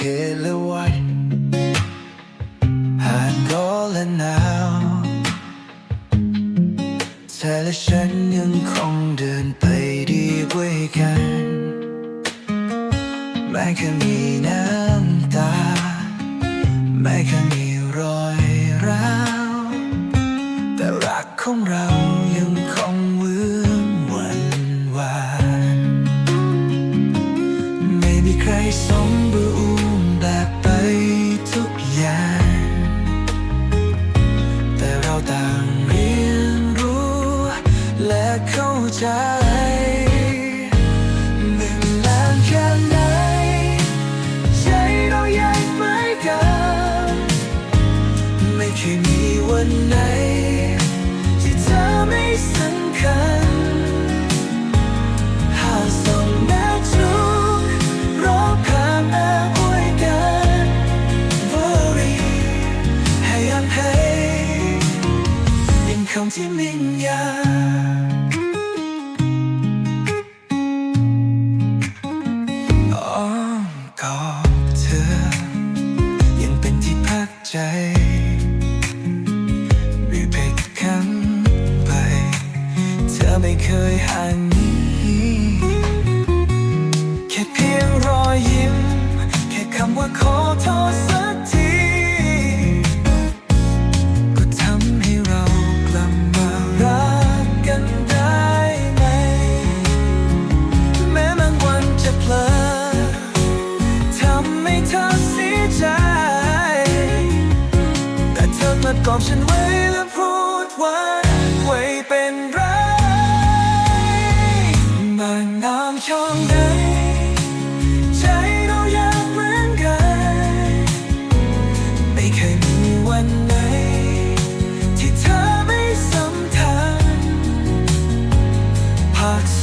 hele vej Han går lidt now แต่ฉันยังคงเดินไปดีกันแม้แค่มีน้ำตาแม้แค่มีรอยร้าวแต่รักของเรายังคงวืนวันวานไม่มีใครสมบูรณ์ ใจหนึ่งนานแค่ไหนใจเราแยังไม่กันไม่เคยมีวันไหน ที่เธอไม่สำคัญหากส่งแม้ทุกรอบผ่านมาอวยกัน worry ให้อภัยยังคำที่มิ่งยา เคยห่างนี้ แค่เพียงรอยยิ้ม แค่คำว่าขอโทษสักที ก็ทำให้เรากลับมารักกันได้ไหม แม้บางวันจะเพลอทำให้เธอเสียใจ แต่เธอกลับกอบฉันไว้ ภ